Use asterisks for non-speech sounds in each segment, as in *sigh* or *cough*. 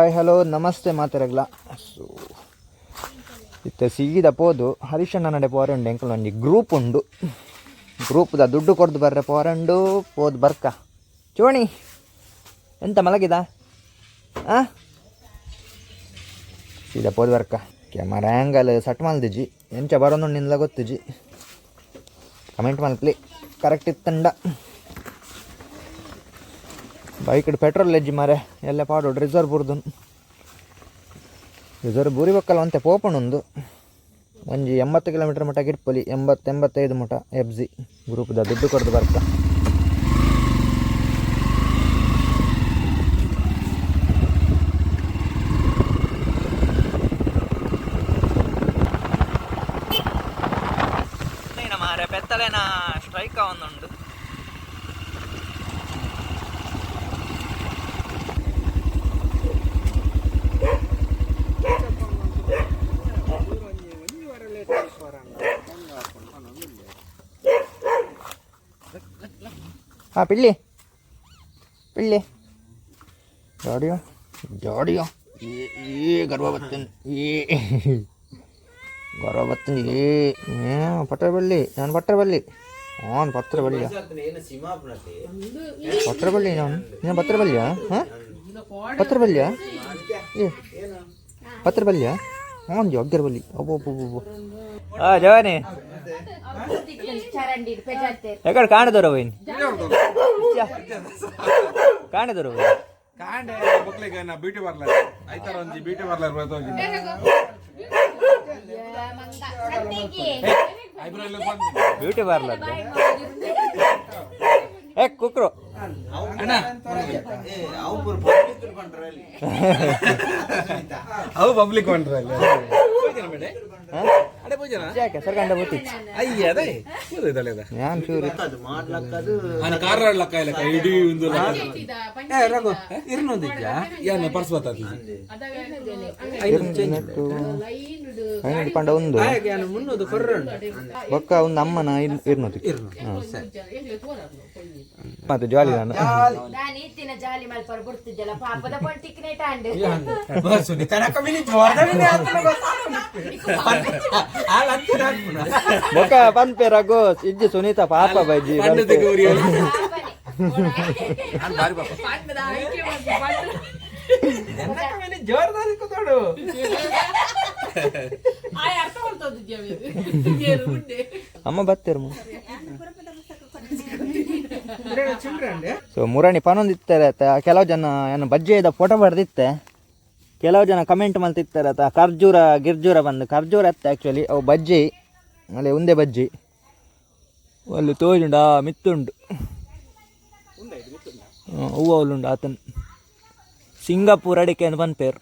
Hi hello ನಮಸ್ತೆ ಮಾತಾಡಗ್ಲ so ಇತ್ತ ಸೀದ ಪೋದು. ಹರಿಶಣ್ಣ ನಡೆ ಪೋರಂಡು, ಎಂಕಲ್ ಒಂಜಿ ಗ್ರೂಪ್ ಉಂಡು. ಗ್ರೂಪ್ದ ದುಡ್ಡು ಕೊಡ್ದು ಬರ್ರೆ ಪೋರಂಡು. ಪೋದು ಬರ್ಕ. ಚೋಣಿ, ಎಂತ ಮಲಗಿದ? ಆ? ಸೀದಾ ಪೋದು ಬರ್ಕ. ಕ್ಯಾಮರಾ ಆ್ಯಂಗಲ್ ಸಟ್ ಮಲ್ದಿಜಿ ಎಂಚ ಬರೋನು ನಿನ್ಲ ಗೊತ್ತಿಜಿ ಕಮೆಂಟ್ ಮಲ್ಪ್ಲಿ ಕರೆಕ್ಟ್ ಇತ್ತಂಡ. ಬೈಕ್ ಪೆಟ್ರೋಲ್ ಎಜ್ಜಿ ಮಾರೆ. ಎಲ್ಲ ಪಾಡೋಡು ರಿಸರ್ವ್ ಬುರ್ದು. ರಿಸರ್ವ್ ಬೂರಿ ಬಕ್ಕಲ್ಲ ಅಂತೆ ಪೋಪಣೊಂದು ಒಂಜಿ ಎಂಬತ್ತು ಕಿಲೋಮೀಟರ್ ಮಟ್ಟ ಗಿಟ್ಪೊಲಿ ಎಂಬತ್ತು ಎಂಬತ್ತೈದು ಮಟ ಎಫ್ ಜಿ ಗ್ರೂಪ್ದ ದುಡ್ಡು ಕೊಡ್ದು ಬರ್ತಾ ಪೆತ್ತಲೆನ ಸ್ಟ್ರೈಕ್ ಒಂದುಂಡು ಹಾಂ, ಪಿಳ್ಳಿ. ಪಿಳ್ಳಿ. ಜಾಡಿಯೋ ಜಾಡಿಯೋ. ಏ ಗರ್ವ ಬರ್ತೇನೆ ಏ, ಗರ್ವ ಬರ್ತೇನೆ ಏ ಪತ್ರ ಬಳ್ಳಿ, ನಾನು ಪಟ್ರೆ ಬಳ್ಳಿ. ಹಾಂ ಪತ್ರ ಬಳ್ಳಿಯ ಪತ್ರ ಬಳ್ಳಿ ನಾನು? ನೀನು ಪತ್ರ ಬಳ್ಳಿಯ? ಹಾಂ? ಪತ್ರ ಬಳ್ಳಿಯ? ಏ, ಪತ್ರ ಬಳ್ಳಿಯ? ಅವನು ಜಗ್ಗರ ಬಳ್ಳಿ. ಅಬ್ಬೋ ಆ, ಜವಾನಿ. ಚರಂಡಿ ಪೆಜಾತೆ ಎಕಡೆ ಕಾಣದವ್ರ ಬೈನ್ ಕಾಣದವ್ರ ಬೈನ್ ಕಾಂಡೆ ಮಕ್ಳಿಗೆ ನಾ ಬ್ಯೂಟಿ ಪಾರ್ಲರ್ ಐತಾರ ಒಂಜಿ ಬ್ಯೂಟಿ ಪಾರ್ಲರ್ ಬರ್ತೋಗಿ ಐಬ್ರೋ ಎಲ್ಲ ಬಂದು ಬ್ಯೂಟಿ ಪಾರ್ಲರ್ ಏ ಕುಕ್ರು. *laughs* ಅವು ಪಬ್ಲಿಕ್ ಹೊಂಟ್ರಲ್ಲ ಸರ್ಕಂಡ ಬತ್ತಿ ಅಯ್ಯ ಅದೇ. ಪೂಜೆ ಇದಳೆದ ನಾನು ಕಾರ್ ಲೆಕ್ಕ ಲೆಕ್ಕ ಇಡೀ ಒಂದು ಏ ರಘು ಇರ್ನೊಂದಿದ್ಯಾ? ಏನು ಪರ್ಸ್ ಬರ್ತದೆ ಐದು ಪಂಡ ಒಂದು ಮುನ್ನೂದು ಒಂದು ಬೊಕ್ಕ ಒಂದು ಅಮ್ಮನ ಇರ್ನೂತಿ ಮತ್ತೆ ಜಾಲಿ ನಾನು. ಬೊಕ್ಕ ಪನ್ಪೆ ರಘೋಸ್ ಇಜ್ಜಿ ಸುನೀತಾ ಪಾಪ ಬಜ್ಜಿ ಪಂಡದ ಗೌರಿ ಜೋರ್ದಾರಿ ಕೂತಾಡು *laughs* ಅಮ್ಮ ಬರ್ತೀರ ಸೊ ಮುರಾಣಿ ಪನೊಂದು ಇತ್ತಾರೆ ಕೆಲವು ಜನ ಏನು ಬಜ್ಜೆದ ಫೋಟೋ ಬರ್ದಿತ್ತೆ. ಕೆಲವು ಜನ ಕಮೆಂಟ್ ಮಲ್ತಿರ್ತಾರೆ ಆತ ಖರ್ಜೂರ ಗಿರ್ಜೂರ ಬಂದು. ಖರ್ಜೂರ ಅತ್ತೆ ಆ್ಯಕ್ಚುಲಿ ಅವು ಬಜ್ಜಿ. ಅಲ್ಲಿ ಉಂದೆ ಬಜ್ಜಿ. ಅಲ್ಲಿ ತೋಜುಂಡು ಆ ಮಿತ್ತುಂಡು. ಹೂವು ಅವಲುಂಡು ಆತನ. ಸಿಂಗಾಪುರ್ ಅಡಿಕೆ ಅಂತ ಬಂದ್ಪೇರು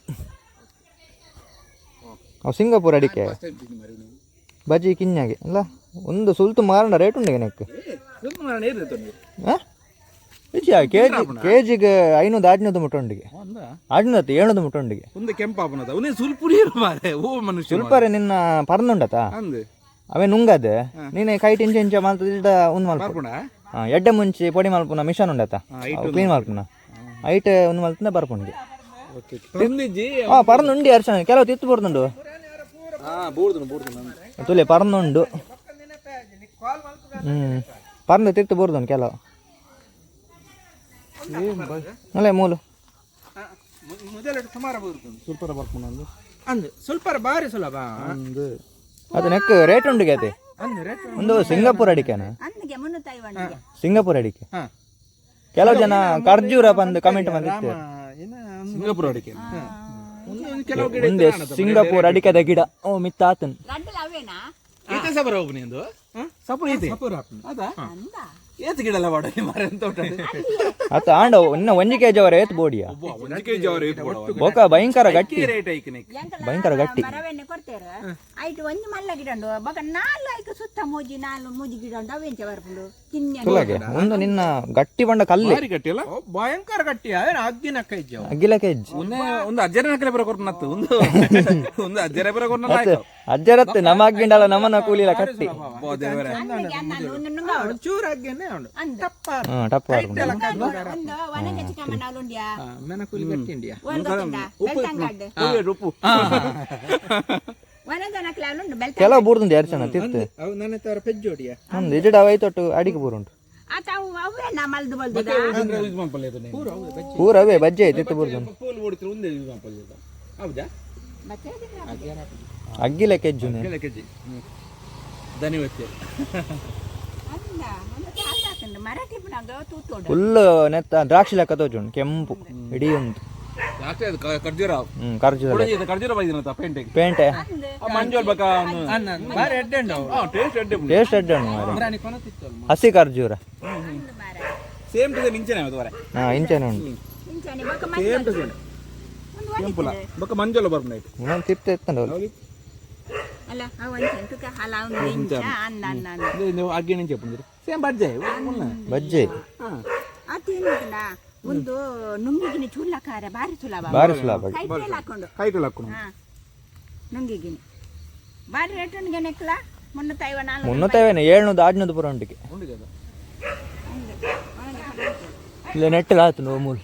ಅವು ಸಿಂಗಾಪುರ್ ಅಡಿಕೆ. ಬಜಿ ಕಿನ್ಯಾಗೆ ಅಲ್ಲ? ಒಂದು ಸುಲ್ತು ಮಾರಣ ರೇಟ್ ಉಂಡೆ ನೆಕ್ ಹಾಂ? ಕೆ ಜಿ ಕೆ ಜಿಗೆ ಐನೂರು ಆಜ್ನೂದು ಮುಟ್ಟೊಂಡಿಗೆ ಆಜ್ನೂತ್ತು ಏಳ್ನೂದು ಮುಟ್ಟೊಂಡಿಗೆ ಒಂದು ಕೆಂಪಾಪನದ. ಅವನೇ ಸುಲ್ಪುರಿ ಮಾರೆ ಓ ಮನುಷ್ಯ ಸುಲ್ಪರೆ ನಿನ್ನ ಪರ್ನುಂಡತ ಅಂದು? ಅವೇ ನುಂಗದೆ? ನೀನೆ ಕೈಟ್ ಇಂಚ ಇಂಚ ಮಾಲ್ತ ಒಂದು ಮಲ್ಪ. ಬರ್ಪುಣ ಹಾಂ ಎಡ್ಡೆ ಮುಂಚೆ ಪೊಡಿ ಮಾಲ್ಪುನ ಮಿಷನ್ ಉಂಡತ? ಕ್ಲೀನ್ ಮಲ್ಪುನ? ಐಟ್ ಒಂದು ಮಲ್ತಿನ ಬರ್ಪುಂಡು ಹಾಂ ಪರ್ನುಂಡಿ ಅರ್ಚನೆ ಕೆಲವು ತಿತ್ತು ಬೂಡ್ದನು ತುಲೆ ಪರ್ನುಂಡು. ಹ್ಞೂ ಪರ್ನು ತಿತ್ತು ಬರ್ದನು ಕೆಲವು. ಅಲ್ಲೇ ಮೂಲು. ಬರ್ಪುಣ ಅಂದು ಅಂದು ಸುಲ್ಪರ ಬಾರಿ ಸುಲಭ. ಅಂದು. ಅದು ನೆಕ್ ರೇಟ್ ಉಂಡಿಗೆ ಅದೇ ಅಂದು ರೇಟ್ ಒಂದು ಸಿಂಗಾಪುರ್ ಅಡಿಕೆನ? ಸಿಂಗಾಪುರ್ ಅಡಿಕೆ. ಹಾ. ಕೆಲವು ಜನ ಖರ್ಜೂರ ಬಂದು ಕಮೆಂಟ್ ಮಾಡಿರ್ತಾರೆ ಸಿಂಗಾಪುರ ಅಡಿಕೆ. ಮುಂದೆ ಸಿಂಗಾಪುರ್ ಅಡಿಕೆದ ಗಿಡ. ಓ ಮಿತ್ತಾತನ್. ಆತನ್ ಸಬರ ಒಬ್ಬನಿ ಒಂದು ಸಪುರ ಐತಿ ಅದಾ ಏತ್ ಗಿಡ ಎಲ್ಲ ಬಾಡ ಮರ ಅಂತ ಉಂಟು ಆತ ಆಂಡ ಇನ್ನ ಒಂಜಿ ಕೆಜಿ ಅವರ ಏತ್ ಬೋಡಿಯ? ಒಂದು ಕೆಜಿ ಅವ್ರು ಏತ್ ಕೊಡುವ ಬೋಕ ಭಯಂಕರ ಗಟ್ಟಿ. ರೇಟ್ ಐಕಿನಿ ಭಯಂಕರ ಗಟ್ಟಿ. ಮರವೆಣ್ಣೆ ಕೊಡ್ತೇರ? ಐಟು ಒಂದು ಮಲ್ಲ ಗಿಡ ಉಂಡು ಬೊಕ ನಾಲ್ಕು ಐಕು ಸುತ್ತ ಮೂಜಿ ನಾಲ್ಕು ಮೂಜಿ ಗಿಡ ಉಂಡು ಅವೆಂಚ ಬರ್ಪುಂಡು ತುಲಾಗೆ ಒಂದು ನಿನ್ನ ಗಟ್ಟಿ ಬಂಡ ಕಲ್ಲೆ. ಭಾರಿ ಗಟ್ಟಿ ಅಲ್ಲ? ಭಯಂಕರ ಗಟ್ಟಿ. ಅವೇನು ಅಗ್ಗಿನ ಕೈ ಇಜ್ಜವು ಅಗ್ಗಿಲ ಕೆಜ್ ಒಂದೇ ಒಂದು ಅಜ್ಜರ ನಕಲೆ ಬರ ಕೊರ್ನತ್ತು ಒಂದು ಒಂದು ಅಜ್ಜರ ಬರ ಕೊರ್ನ ಆಯ್ತು ಅಜ್ಜರತ್ತೆ ನಮ್ಮ ಅಗ್ಗಿಂಡಲ್ಲ ನಮ್ಮನ್ನ ಕೂಲಿಲ ಕಟ್ಟಿ. ಚೂರ ಅಗ್ಗಿನೇ ಉಂಡು ಟಪ್ಪ ಟಪ್ಪ ಮೆನ ಕೂಲಿ ಗಟ್ಟಿ ಇಂಡಿಯಾ ಉಪ್ಪು *laughs* ಕೆಲವು ಬೂರ್ದುಂಡು ಎರಡು ಜನ ತಿರ್ತೆ. ಅವು ನನ್ನ ತರ ಪೆಜ್ಜೋಡಿಯ? ಒಂದು ಇಜಡ ಅವೈತೊಟ್ಟು ಅಡಿಗೆ ಬೂರುಂಟು. ಪೂರ ಅವೇ ಬಜ್ಜೆ ಇದು ಹೌದಾ? ಅಗ್ಗಿಲ ಕೆಜ್ಜು ಫುಲ್ ನೆತ್ತ ದ್ರಾಕ್ಷಿ ಲೆಕ್ಕ ತೋಜುಂಡು ಕೆಂಪು ಇಡೀ ಉಂಟು ಜಾಸ್ತಿ ಅದು ಕ- ಖರ್ಜೂರ ಖರ್ಜೂರ ಕೊಡಜಿ ಇದು ಖರ್ಜೂರ ಬೈದಿನ ಪೇಂಟಿಂಗ್ ಪೇಂಟೆ. ಮಂಜೋಲ್ ಬಕ ಅನ್ನ ಬಾರಿ ಎಡ್ಡೆ ಉಂಡು ಅವು ಟೇಸ್ಟ್ ಎಡ್ಡೆ ಟೇಸ್ಟ್ ಅಡ್ಡ ಮಾರೆ ಮುರಾಣಿ ಕೊನತಿತ್ತು ಅಲ್ಮ ಹಸಿ ಖರ್ಜೂರ ಸೇಮ್ ಟು ಸೇಮ್ ಇಂಚನೆ ಅದು ವರೆ ಹಾ ಇಂಚನೆ ಉಂಟು. ಸೇಮ್ ಟು ಸೇಮ್ ಕೆಂಪುಲ. ಬೊಕ್ಕ ಮಂಜೋಲ ಬರ್ಬೇಕು ಇನ್ನೊಂದು ತಿರ್ತೆ ಎತ್ತಂಡು ಅವ್ರು. ಅಲ್ಲ ಅವಂತ ಅಲ್ಲ ಅವನು ಇಂಚ ಅನ್ನ ಅನ್ನ ಅನ್ನ. ನೀವು ಅಗ್ಗಿ ನಿಂಚೆ ಸೇಮ್ ಬಜ್ಜೆ. ಮುನ್ನ ಬಜ್ಜಿ. ಅದೇನಿಲ್ಲ ಒಂದು ನುಂಗಿಗಿನಿ ಚೂಲಕಾರ ಬಾರಿ ಸುಲಭ ಬಾರಿ ಸುಲಭ ಕೈ ಕೈಯಲ್ಲಿ ಹಾಕೊಂಡು. ಕೈಟಲ್ ಹಾಕೊಂಡು ಹಾ. ನುಂಗಿಗಿನಿ ಬಾರಿ ರೇಟ್ ಉಂಡಿಗೆ ನೆಕ್ಲ ಮುನ್ನೂತ್ತ ಐವ ನಾಲ್ಕು ಮುನ್ನೂತೈವೇನೆ ಏಳ್ನೂದು ಆಡ್ನೂದು ಪುರ ಉಂಟಿಗೆ ಇಲ್ಲ ನೆಟ್ಟಲ ಆಯ್ತು ನೋ ಮೂಲ.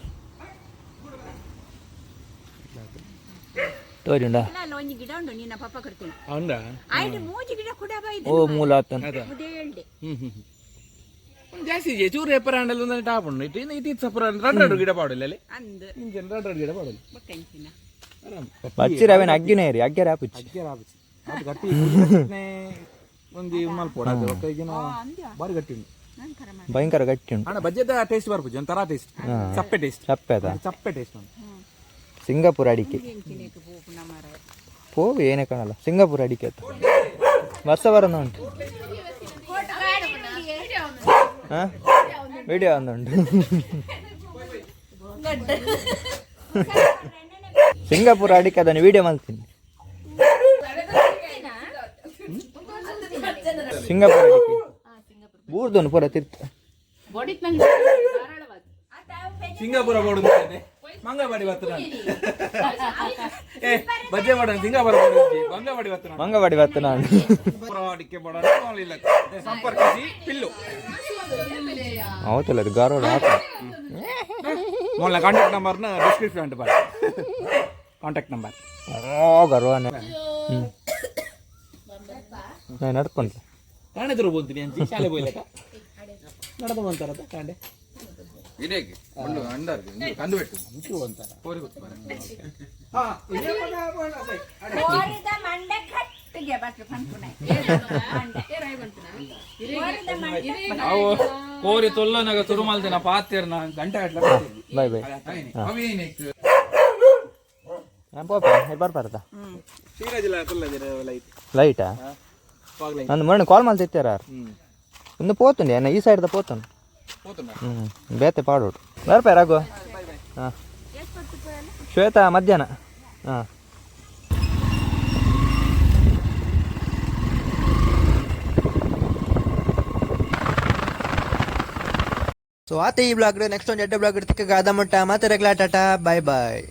ತೋರಿ ಉಂಡ? ಒಂಜಿ ಗಿಡ ಉಂಡು ನಿನ್ನ ಪಪ್ಪ ಕೊಡ್ತೀನಿ. ಉಂಡ? ಆಯ್ತು ಮೂಜಿ ಗಿಡ ಕೂಡ ಓ ಮೂಲ ಆತನ ಅದೇ ಹೇಳ್ದೆ. ಹ್ಮ್ ಹ್ಮ್. ಜಾಸ್ತಿ ಇದೆ. ಚೂರು ಎಪ್ಪರ ಹಣ್ಣಲ್ಲಿ ಒಂದೊಂದು ಟಾಪ್ ಉಂಡು ಇಟ್ಟು ಇನ್ನು ಇಟ್ಟು ಸಪರ ರಡ್ ರಡ್ ಗಿಡ ಪಾಡಲ್ಲ ಅಲ್ಲಿ? ಅಂದ್. ಇಂಜನ್ ರಡ್ ರಡ್ ಗಿಡ ಪಾಡಲ್ಲ. ಬಕ್ಕಂಚಿನ. ಬಚ್ಚಿರ ಅವೇನು ಅಗ್ಗಿನೇ ಇರಿ ಅಗ್ಗೆರ ಆಪಿಚ್ಚಿ ಅದು ಗಟ್ಟಿ ಒಂದು ಮಲ್ಪೋಡ ಅದು ಕೈಗಿನ ಬಾರಿ ಗಟ್ಟಿ ಉಂಟು. ಭಯಂಕರ ಗಟ್ಟಿ ಉಂಟು. ಅಣ್ಣ ಬಜ್ಜೆದ ಟೇಸ್ಟ್ ಬರ್ಬೋದು ಒಂಥರ ಟೇಸ್ಟ್ ಚಪ್ಪೆ ಟೇಸ್ಟ್ ಚಪ್ಪೆ ಅದ ಚಪ್ಪೆ ಟೇಸ್ಟ್ ಉಂಟು. ಸಿಂಗಾಪುರ ಅಡಿಕೆ. ಪೋವು ಏನೇ ಕಾಣಲ್ಲ. ಸಿಂಗಾಪುರ ಅಡಿಕೆ ವರ್ಷ ಬರೋದು ಉಂಟು. ವಿಡಿಯೋ ಒಂದುಂಟು. ಸಿಂಗಾಪುರ ಅಡಿಕೆ ಅದನ್ನು ವಿಡಿಯೋ ಮಾಡ್ತೀನಿ. ಸಿಂಗಾಪುರ ಅಡಿಕೆ ಬೂರ್ದೊಂದು ಪೂರ ತಿರ್ತ. ಸಿಂಗಾಪುರ ಬೋರ್ಡ್ ಮಂಗವಾಡಿ ಬರ್ತನ ಏ ಬಜ್ಜೆ ಮಾಡೋಣ ಸಿಂಗಾಪುರ ಮಂಗವಾಡಿ ಬರ್ತನ ಮಂಗವಾಡಿ ಬತ್ತ ನಾನು. ಅಡಿಕೆ ಮಾಡೋಣ ಸಂಪರ್ಕಿಸಿ ಪಿಲ್ಲು. ಅವತ್ತಲ್ಲ ಅದು ಗಾರೋಡ ಹಾಕ ಮೊನ್ನೆ ಕಾಂಟ್ಯಾಕ್ಟ್ ನಂಬರ್ನ ಡಿಸ್ಕ್ರಿಪ್ಷನ್ ಅಂತ ಬಾರಿ ಕಾಂಟ್ಯಾಕ್ಟ್ ನಂಬರ್ ಓ ಗರ್ವನೆ ಹ್ಞೂ ನಾನು ಕಾಣೆದ್ರು ಅಂತ ಶಾಲೆ ಹೋಯ್ಲಕ ನಡ್ದು ಬಂತಾರತ್ತ ಕಾಂಡೆ? ವಿನೇಕ್ ಒಂದು ಅಂಡರ್ ಕಂದು ಬಿಟ್ಟು. ಅಂತಾರ. ಕೋರಿ ಗೊತ್ತು ಕೋರಿ ತೊಲ್ಲನಾಗ ತುರುಮಲ್ದಿನ ನಾ ಗಂಟೆ ಆಟ್ಲ ಬೈ ಬೈ ಲೈಟಾ ನಂದು ಮೊನ್ನೆ ಕಾಲ್ ಮಾಡ್ತಿರ್ತಾರ ಒಂದು ಪೋತುಂಡಿ ಅನ್ನ ಈ ಸೈಡ್ದ ಪೋತುಂಡು? ಹ್ಞೂ ಬೇತೆ ಪಾಡೋಡು ಬರ್ಬೇ ರಾಘು. ಹಾಂ. ಶ್ವೇತಾ ಮಧ್ಯಾಹ್ನ? ಹಾಂ. ಸೊ ಆತ ಈ ಬ್ಲಾಗ್ ನೆಕ್ಸ್ಟ್ ಒಂದು ಎಡ್ಡೆ ಬ್ಲಾಗ್ ಇಡ್ತಕ್ಕೆ ಗಾದ ಮಟ್ಟ ಮತ್ತೆ ಟಾಟಾ ಬಾಯ್ ಬಾಯ್